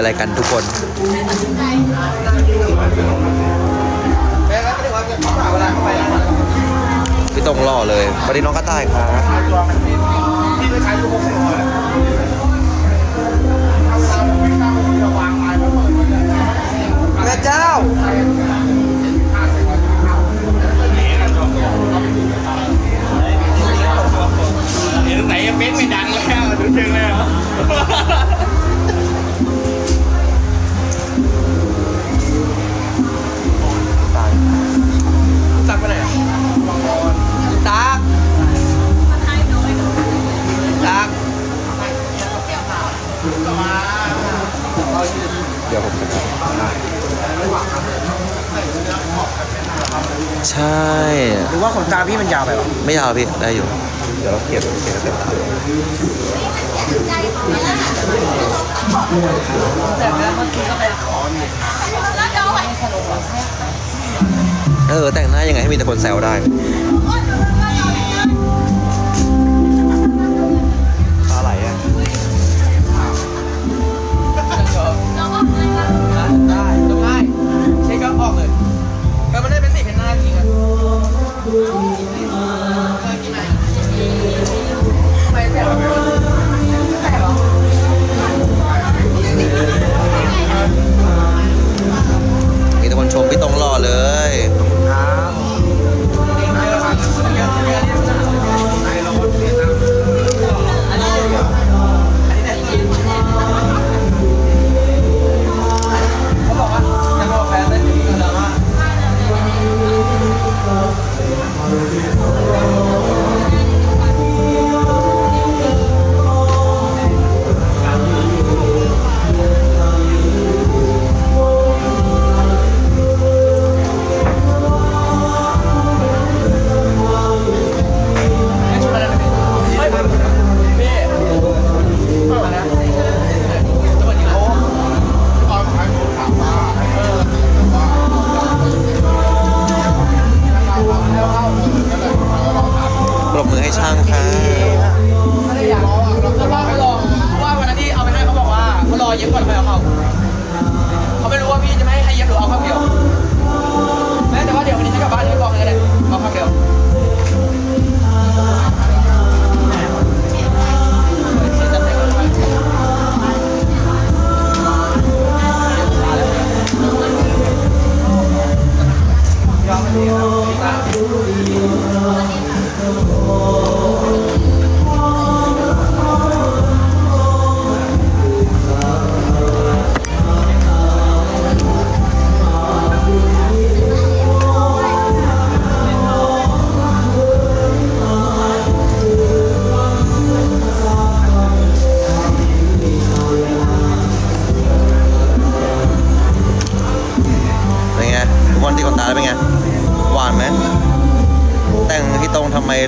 อะไรกันทุกคนพี่ตรงหล่อเลยวันนี้น้องก็ะต่ายครับแม่เจ้า เดี๋ยวผมจะใช่ หรือว่าขนตาพี่มันยาวไปหรอไม่ยาวพี่ ได้อยู่ เดี๋ยวเราเก็บเก็บนแต่เออ แต่งหน้ายังไงให้มีแต่คนแซวได้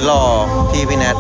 ล่อพี่พี่แนท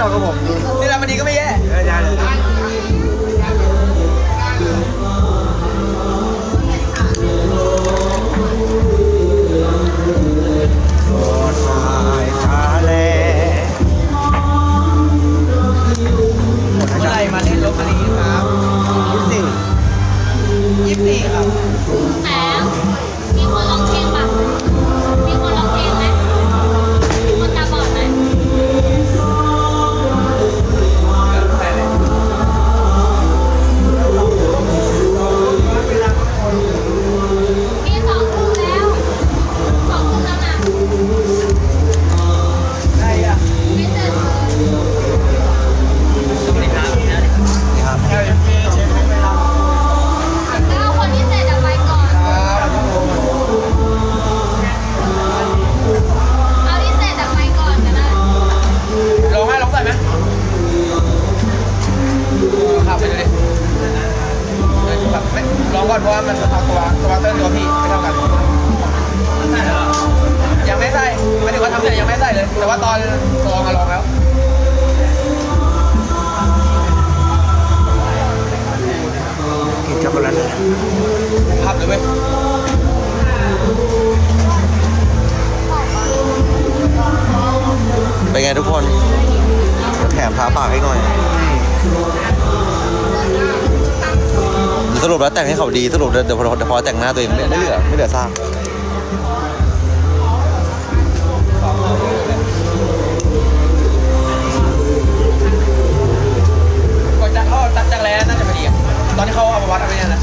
ดูมันทำกับผมดูนี่ละมันดีก็ไม่แย่เมื่อไหรมาเล่นรถคันนี้ครับยี่สิบสี่ครับแห อนเพราะว่ามันสภานตัวตัวเต้นตัวพี่ไม่เท่ากันยังไม่ใส่ไม่ถึงว่าทำเสร็จยังไม่ใส่เลย แต่ว่าตอนลองอะลองอะ สรุปแล้วแต่งให้เขาดีสรุปเดี๋ยวพอแต่งหน้าตัวเองไม่ไม่เหลือไม่เหลือซากก่อนจะเข้าตัดจักรแล้น่าจะพอดีอะตอนที่เขาเอามาวัดอะไรเนี่ยนะ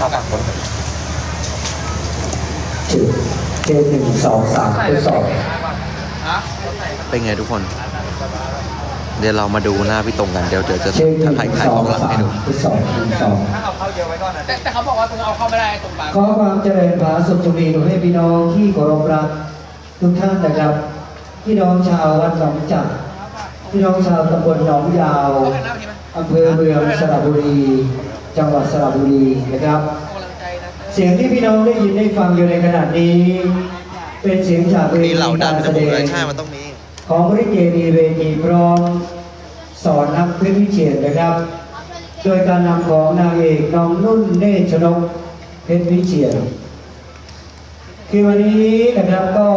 แต่ว่าลำตัวเท่ากันเจ็ดหนึ่งสองสามทดสอบฮะเป็นไงทุกคน เดี๋ยวเรามาดูหน้าพี่ตรงกันเดี๋ยวเดี๋ยวจะเช็คหนึ่งถ่ายถ่ายสขอองงหลังสามให้ดู ทดสอบหนึ่งสอง ถ้าเอาเข้าเยอะไว้ก่อนนะแต่แต่เขาบอกว่าตรงเอาเข้าไม่ได้ตรงกลาง ขอความเจริญผาสุขจงมีให้พี่น้องที่เคารพรักทุกท่านนะครับ พี่น้องชาววัดหนองจักรพี่น้องชาวตำบลหนองยาวเอาแค่หน้าพอดีไหมอำเภอเมืองสระบุรี จังหวัดสระบุรีนะครับเอากำลังใจนะเสียงที่พี่น้องได้ยินได้ฟังอยู่ในขณะนี้ เป็นเสียงจากเวมีทีเหล่าดักานรจแสมูดกเลยงใช่มันต้องมีของบริเกดีเวทีพร้อมสอนนักเพชรวิเชียรนะครับ โดยการนำของนางเอกน้องนุ่นเนตรชนกเพชรวิเชียรคือวันนี้นะครับก็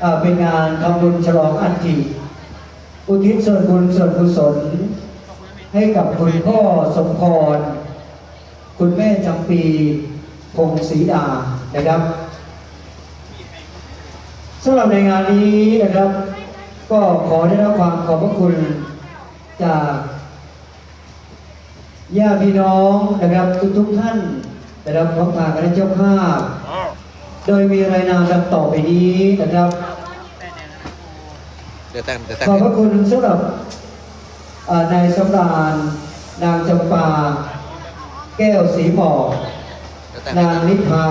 เอ่อเป็นงานทำบุญฉลองอัฐิอุทิศส่วนบุญส่วนกุศล ให้กับคุณพ่อสมพร คุณแม่จำปีพงศรีดานะครับสำหรับในงานนี้นะครับ ก็ขอได้รับความขอบพระคุณจากญาติพี่น้องนะครับทุกๆท่านนะครับพร้อมทางคณะเจ้าภาพ โดยมีรายนามดังต่อไปนี้นะครับ เดี๋ยวแต่งเดี๋ยวแต่งขอบพระคุณสำหรับเอ่อ นายสำราญนางจำปา แก้วสีหมอกเดี๋ยวแต่งนางนิพา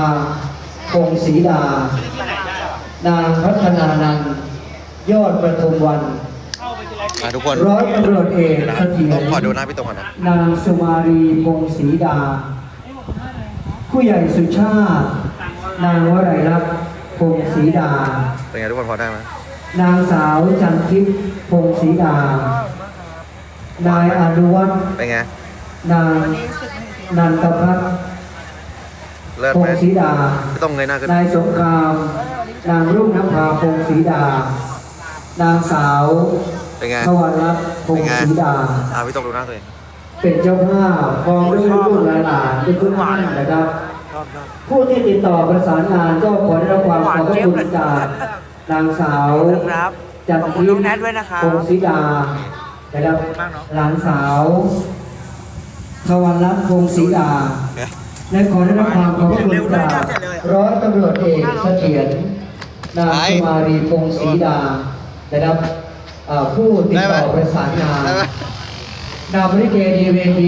พงศรีดา นางพัฒนานันท์ยอดประทุมวันอะทุกคนร้อยตำรวจเอกเสถียผมรขอดูหน้าพี่ตรงก่อนนะ นางสุมารีพงศรีดา ผู้ใหญ่สุชาติ นางวรัยรักษ์พงศรีดา เป็นไงทุกคนพอได้ไหมนางสาวจันทิพย์พงศรีดา นายอนุวัฒน์เป็นไง นางนันทพัฒน์เลิศพไหมงศรีดาพี่ตรงเงยหน้าขึ้นนายสงคราม นางรุ่งนภาพงศรีดา นางสาวเป็นไงสวรรค์รัตน์พงศรีดา อะพี่ตรงดูหน้าตัวเองเป็นเจ้าภาพพร้อมด้วยลูกหลานๆทุกท่านนะครับผู้ที่ติดต่อประสานงานก็ขอได้รับความขอบพระคุณจากนางสาว ครับจันขอบคุณทิน้พองย์แนทด้วยนะครับ พงศรีดา นะครับหลานสาวทวันรัตน์พงศรีดาและขอได้รับความขอบพระคุณจากร้อยตำรวจเอกเสถียรนางสุมารีพงศรีดานะครับเอ่อผู้ติดต่อประสานงานได้ไหมนำลิเกดีเวที